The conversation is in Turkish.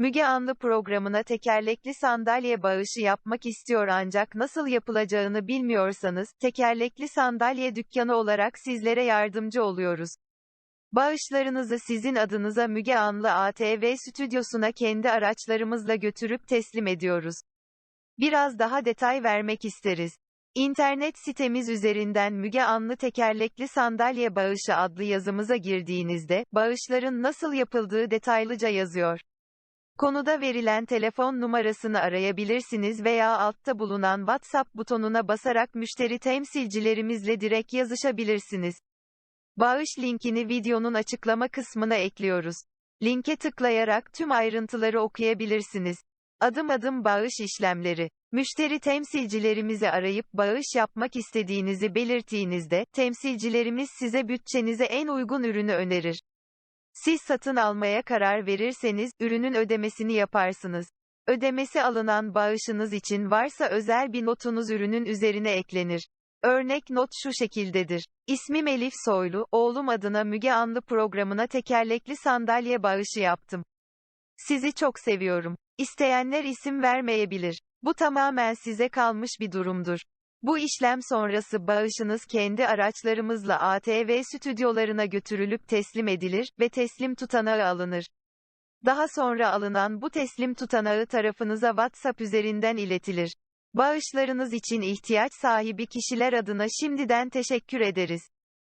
Müge Anlı programına tekerlekli sandalye bağışı yapmak istiyor ancak nasıl yapılacağını bilmiyorsanız, tekerlekli sandalye dükkanı olarak sizlere yardımcı oluyoruz. Bağışlarınızı sizin adınıza Müge Anlı ATV stüdyosuna kendi araçlarımızla götürüp teslim ediyoruz. Biraz daha detay vermek isteriz. İnternet sitemiz üzerinden Müge Anlı Tekerlekli Sandalye Bağışı adlı yazımıza girdiğinizde, bağışların nasıl yapıldığı detaylıca yazıyor. Konuda verilen telefon numarasını arayabilirsiniz veya altta bulunan WhatsApp butonuna basarak müşteri temsilcilerimizle direkt yazışabilirsiniz. Bağış linkini videonun açıklama kısmına ekliyoruz. Linke tıklayarak tüm ayrıntıları okuyabilirsiniz. Adım adım bağış işlemleri. Müşteri temsilcilerimizi arayıp bağış yapmak istediğinizi belirttiğinizde, temsilcilerimiz size bütçenize en uygun ürünü önerir. Siz satın almaya karar verirseniz, ürünün ödemesini yaparsınız. Ödemesi alınan bağışınız için varsa özel bir notunuz ürünün üzerine eklenir. Örnek not şu şekildedir. İsmim Elif Soylu, oğlum adına Müge Anlı programına tekerlekli sandalye bağışı yaptım. Sizi çok seviyorum. İsteyenler isim vermeyebilir. Bu tamamen size kalmış bir durumdur. Bu işlem sonrası bağışınız kendi araçlarımızla ATV stüdyolarına götürülüp teslim edilir ve teslim tutanağı alınır. Daha sonra alınan bu teslim tutanağı tarafınıza WhatsApp üzerinden iletilir. Bağışlarınız için ihtiyaç sahibi kişiler adına şimdiden teşekkür ederiz.